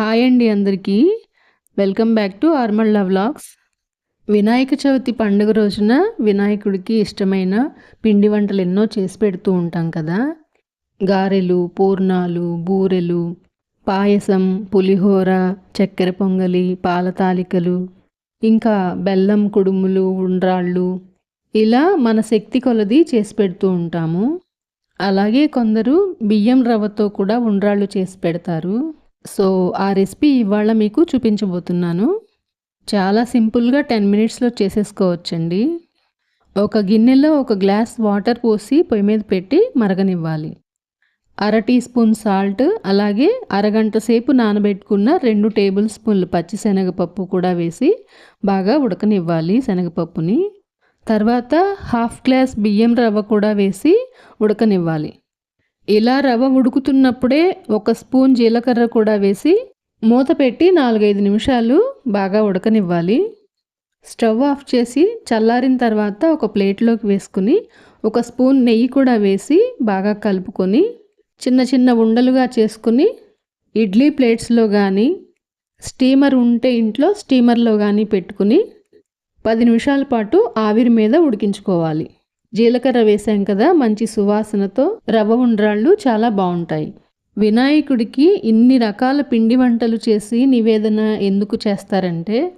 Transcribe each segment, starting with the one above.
Hi అండి అందరికీ. Welcome back to ఆర్మల్లా వ్లాగ్స్ వినాయక చవితి పండుగ రోజున వినాయకుడికి ఇష్టమైన పిండి వంటలు ఎన్నో చేసి పెడుతూ ఉంటాం కదా. గారెలు పూర్ణాలు బూరెలు పాయసం పులిహోర చక్కెర పొంగలి పాల తాలికలు ఇంకా బెల్లం కుడుములు ఉండ్రాళ్ళు ఇలా మన శక్తి కొలది చేసి పెడుతూ ఉంటాము. అలాగే కొందరు బియ్యం రవ్వతో కూడా ఉండ్రాళ్ళు చేసి పెడతారు. సో ఆ రెసిపీ ఇవాళ మీకు చూపించబోతున్నాను. చాలా సింపుల్గా టెన్ మినిట్స్లో చేసేసుకోవచ్చండి. ఒక గిన్నెలో ఒక గ్లాస్ వాటర్ పోసి పొయ్యి మీద పెట్టి మరగనివ్వాలి. అర టీ స్పూన్ సాల్ట్ అలాగే అరగంట సేపు నానబెట్టుకున్న రెండు టేబుల్ స్పూన్లు పచ్చి శనగపప్పు కూడా వేసి బాగా ఉడకనివ్వాలి శనగపప్పుని. తర్వాత హాఫ్ గ్లాస్ బియ్యం రవ్వ కూడా వేసి ఉడకనివ్వాలి. ఇలా రవ్వ ఉడుకుతున్నప్పుడే ఒక స్పూన్ జీలకర్ర కూడా వేసి మూత పెట్టి నాలుగైదు నిమిషాలు బాగా ఉడకనివ్వాలి. స్టవ్ ఆఫ్ చేసి చల్లారిన తర్వాత ఒక ప్లేట్లోకి వేసుకుని ఒక స్పూన్ నెయ్యి కూడా వేసి బాగా కలుపుకొని చిన్న చిన్న ఉండలుగా చేసుకుని ఇడ్లీ ప్లేట్స్లో కానీ స్టీమర్ ఉంటే ఇంట్లో స్టీమర్లో కానీ పెట్టుకుని పది నిమిషాల పాటు ఆవిరి మీద ఉడికించుకోవాలి. జీలకర్ర వేసాం కదా మంచి సువాసనతో రవ్వ ఉండ్రాళ్ళు చాలా బాగుంటాయి. వినాయకుడికి ఇన్ని రకాల పిండి వంటలు చేసి నివేదన ఎందుకు చేస్తారంటే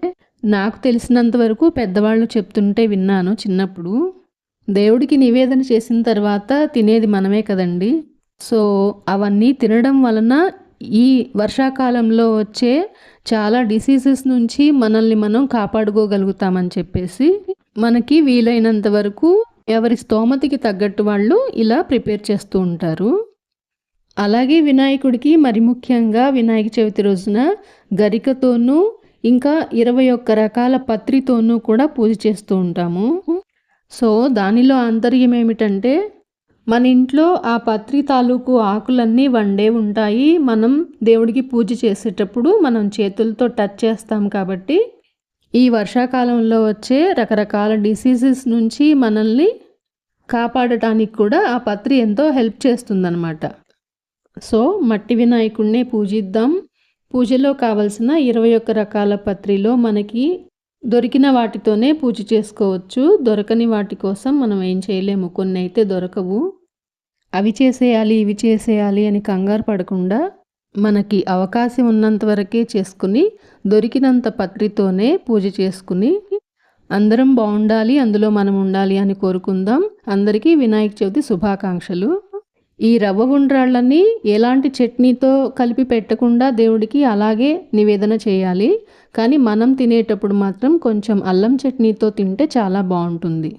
నాకు తెలిసినంత వరకు పెద్దవాళ్ళు చెప్తుంటే విన్నాను చిన్నప్పుడు. దేవుడికి నివేదన చేసిన తర్వాత తినేది మనమే కదండి. సో అవన్నీ తినడం వలన ఈ వర్షాకాలంలో వచ్చే చాలా డిసీజెస్ నుంచి మనల్ని మనం కాపాడుకోగలుగుతామని చెప్పేసి మనకి వీలైనంత వరకు ఎవరి స్తోమతికి తగ్గట్టు వాళ్ళు ఇలా ప్రిపేర్ చేస్తూ ఉంటారు. అలాగే వినాయకుడికి మరి ముఖ్యంగా వినాయక చవితి రోజున గరికతోనూ ఇంకా ఇరవై ఒక్క రకాల పత్రితోనూ కూడా పూజ చేస్తూ ఉంటాము. సో దానిలో ఆంతర్యం ఏమిటంటే మన ఇంట్లో ఆ పత్రి తాలూకు ఆకులన్నీ వండే ఉంటాయి. మనం దేవుడికి పూజ చేసేటప్పుడు మనం చేతులతో టచ్ చేస్తాం కాబట్టి ఈ వర్షాకాలంలో వచ్చే రకరకాల డిసీజెస్ నుంచి మనల్ని కాపాడటానికి కూడా ఆ పత్రి ఎంతో హెల్ప్ చేస్తుందన్నమాట. సో మట్టి వినాయకుడినే పూజిద్దాం. పూజలో కావలసిన ఇరవై ఒక్క రకాల పత్రిలో మనకి దొరికిన వాటితోనే పూజ చేసుకోవచ్చు. దొరకని వాటి కోసం మనం ఏం చేయలేము. కొన్ని అయితే దొరకవు. అవి చేసేయాలి ఇవి చేసేయాలి అని కంగారు పడకుండా మనకి అవకాశం ఉన్నంత వరకే చేసుకుని దొరికినంత పత్రితోనే పూజ చేసుకుని అందరం బాగుండాలి అందులో మనం ఉండాలి అని కోరుకుందాం. అందరికీ వినాయక చవితి శుభాకాంక్షలు. ఈ రవ్వ ఉండ్రాళ్ళని ఎలాంటి చట్నీతో కలిపి పెట్టకుండా దేవుడికి అలాగే నివేదన చేయాలి. కానీ మనం తినేటప్పుడు మాత్రం కొంచెం అల్లం చట్నీతో తింటే చాలా బాగుంటుంది.